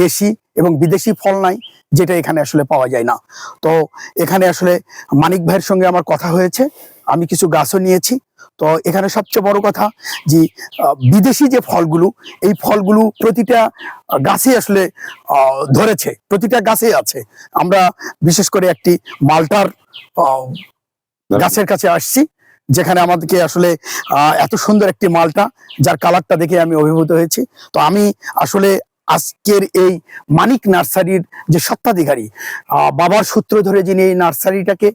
দেশি এবং বিদেশি ফল নাই, যেটা এখানে আসলে পাওয়া যায় না। তো এখানে আসলে মানিক ভাইয়ের সঙ্গে আমার কথা হয়েছে, আমি কিছু গাছও নিয়েছি। তো এখানে সবচেয়ে বড় কথা যে বিদেশি যে ফলগুলো, এই ফলগুলো প্রতিটা গাছে আসলে ধরেছে, প্রতিটা গাছে আছে। আমরা বিশেষ করে একটি মালটার গাছের কাছে আসছি, যেখানে আমাদেরকে আসলে এত সুন্দর একটি মালটা, যার কালারটা দেখে আমি অভিভূত হয়েছি। তো আমি আসলে আজকের এই মানিক নার্সারির যে সত্ত্বাধিকারী বাবার সূত্র ধরে যিনি এই নার্সারিটাকে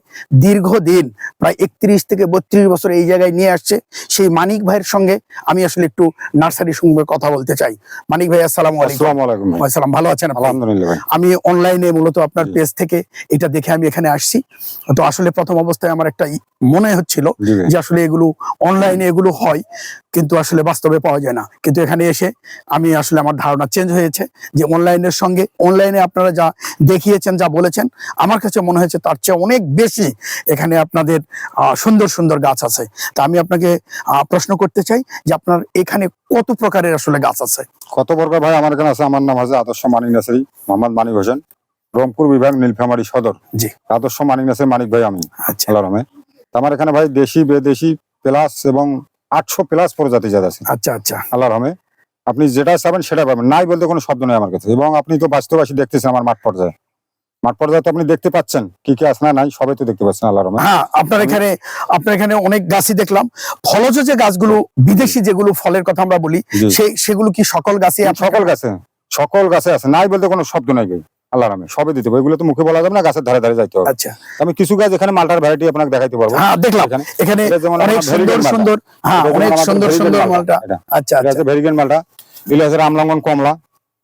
দীর্ঘদিন প্রায় একত্রিশ থেকে বত্রিশ বছর এই জায়গায় নিয়ে আসছে সেই মানিক ভাইয়ের সঙ্গে আমি আসলে একটু নার্সারির সঙ্গে কথা বলতে চাই। মানিক ভাই আসসালাম আলাইকুম। ভালো আছেন আমি অনলাইনে মূলত আপনার পেজ থেকে এটা দেখে আমি এখানে আসছি। তো আসলে প্রথম অবস্থায় আমার একটা মনে হচ্ছিল যে আসলে এগুলো অনলাইনে এগুলো হয় কিন্তু আসলে বাস্তবে পাওয়া যায় না। কিন্তু এখানে এসে আমি আসলে আমার ধারণা চেঞ্জ হয়েছে যে অনলাইনের সঙ্গে অনলাইনে আপনারা যা দেখিয়েছেন যা বলেছেন আমার কাছে মনে হয়েছে তার চেয়ে অনেক বেশি এখানে আপনাদের সুন্দর সুন্দর গাছ আছে। তা আমি আপনাকে প্রশ্ন করতে চাই যে আপনার এখানে কত প্রকারের আসলে গাছ আছে? কত প্রকার ভাই? আমার এখানে আছে আমার নাম আছে আদর্শ মানিক নার্সারি মোহাম্মদ মানিক হোসেন রংপুর বিভাগ নীলফামারী সদর। জি। আদর্শ মানিক নার্সারি মানিক ভাই আমি। আচ্ছা। আমার এখানে ভাই দেশি বেদেশি প্লাস এবং আটশো প্লাস প্রজাতি জাত আছে। আচ্ছা আচ্ছা। আল্লাহ রহমে। আপনি যেটা চাবেন সেটা পাবেন। নাই বলতে কোনো শব্দ নেই আমার কাছে। এবং আপনি তো বাস্তবাসী দেখতেছেন আমার মাঠ পর্যায়ে। মাঠ পর্যায়ে তো আপনি দেখতে পাচ্ছেন। কি কি আছে না নাই সবাই তো দেখতে পাচ্ছেন আল্লাহ হ্যাঁ আপনার এখানে আপনার এখানে অনেক গাছই দেখলাম। ফলজ যে গাছগুলো বিদেশি যেগুলো ফলের কথা আমরা বলি সেই সেগুলো কি সকল গাছে সকল গাছে সকল গাছে আছে। নাই বলতে কোনো শব্দ নাই আল্লাহ রহমে সবই দিতে পারব। এগুলো তো মুখে বলা যাবে না গাছের ধারে ধারে যাইতে হবে। আচ্ছা। আমি কিছু গাছ এখানে মালটার ভ্যারাইটি আপনাকে দেখাইতে পারব। হ্যাঁ দেখলাম। এখানে অনেক সুন্দর সুন্দর হ্যাঁ অনেক সুন্দর সুন্দর মালটা, আচ্ছা আচ্ছা। ভেরিগেন মালটা। দিলে আছে রামলঙ্গন কমলা।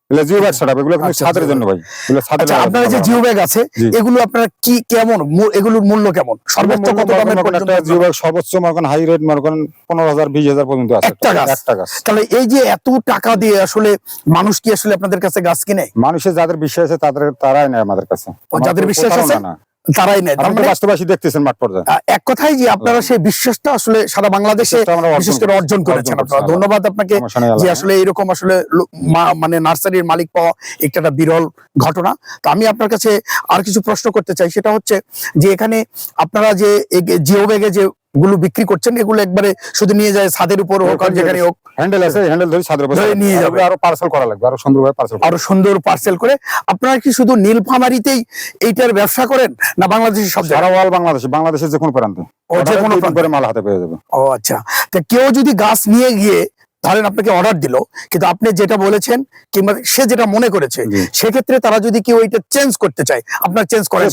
এগুলো জিও ব্যাগ সেটআপ এগুলো কিন্তু আচ্ছা, ছাদের জন্য ভাই। এগুলো ছাদের আচ্ছা আপনার যে জিও ব্যাগ আছে এগুলো আপনারা কি কেমন? এগুলোর মূল্য কেমন? সর্বোচ্চ কত দামের একটা জিও ব্যাগ সর্বোচ্চ মার্কন হাই রেট মার্কন পনেরো হাজার বিশ হাজার পর্যন্ত আছে। একটা গাছ? একটা গাছ। তাহলে এই যে এত টাকা দিয়ে আসলে মানুষ কি আসলে আপনাদের কাছে গাছ কিনে? মানুষের যাদের বিশ্বাস আছে তাদের তারাই নেয় আমাদের কাছে। যাদের বিশ্বাস আছে? তারাই নেয়। তার মানে বাস্তবাসী দেখতেছেন মাঠ পর্যায়ে। এক কথাই যে আপনারা সেই বিশ্বাসটা আসলে সারা বাংলাদেশে বিশেষ করে অর্জন করেছেন আপনারা। ধন্যবাদ আপনাকে যে আসলে এরকম আসলে মা- মানে নার্সারির মালিক পাওয়া একটা একটা বিরল ঘটনা। তো আমি আপনার কাছে আর কিছু প্রশ্ন করতে চাই। সেটা হচ্ছে যে এখানে আপনারা যে জিও ব্যাগে যে গুলো বিক্রি করছেন এগুলো একবারে শুধু নিয়ে যায় ছাদের উপর হোক আর যেখানে হোক। হ্যান্ডেল আছে হ্যান্ডেল ধরে ছাদের উপর নিয়ে যাবে। আরও পার্সেল করা লাগবে আরও সুন্দরভাবে পার্সেল আরও সুন্দর পার্সেল করে আপনারা কি শুধু নীলফামারিতেই এইটার ব্যবসা করেন না বাংলাদেশের সব জায়গায়? বাংলাদেশ ওয়াল বাংলাদেশে বাংলাদেশের যে কোনো প্রান্তে। ও, যে কোনো প্রান্তে। করে মাল হাতে পেয়ে যাবে ও আচ্ছা। তো কেউ যদি গাছ নিয়ে গিয়ে ধরেন আপনাকে অর্ডার দিল কিন্তু আপনি যেটা বলেছেন কিংবা সে যেটা মনে করেছে সেক্ষেত্রে তারা যদি কেউ এটা চেঞ্জ করতে চায় আপনার চেঞ্জ করে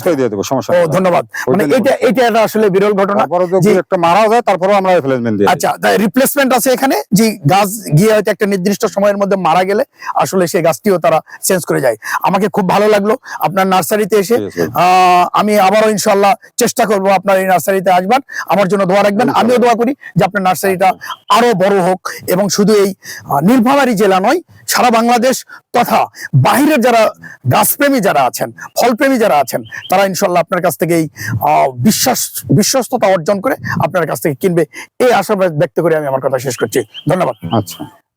সমস্যা ধন্যবাদ। মানে এটা এটা একটা আসলে বিরল ঘটনা। তারপরে একটা মারাও যায় তারপরেও আমরা রিপ্লেসমেন্ট দিই। আচ্ছা রিপ্লেসমেন্ট আছে এখানে যে গাছ গিয়ে হয়তো একটা নির্দিষ্ট সময়ের মধ্যে মারা গেলে আসলে সেই গাছটিও তারা চেঞ্জ করে যায়। আমাকে খুব ভালো লাগল আপনার নার্সারিতে এসে। আহ, আমি আবারও ইনশাল্লাহ চেষ্টা করব আপনার এই নার্সারিতে আসবেন আমার জন্য দোয়া রাখবেন। আমিও দোয়া করি যে আপনার নার্সারিটা আরও বড় হোক এবং শুধু এই নীলফামারী জেলা নয়, সারা বাংলাদেশ তথা বাহিরের যারা গাছপ্রেমী যারা আছেন, ফলপ্রেমী যারা আছেন, তারা ইনশাল্লাহ আপনার কাছ থেকে এই বিশ্বাস, বিশ্বস্ততা অর্জন করে আপনার কাছ থেকে কিনবে। এই আশা ব্যক্ত করে আমি আমার কথা শেষ করছি। ধন্যবাদ। আচ্ছা।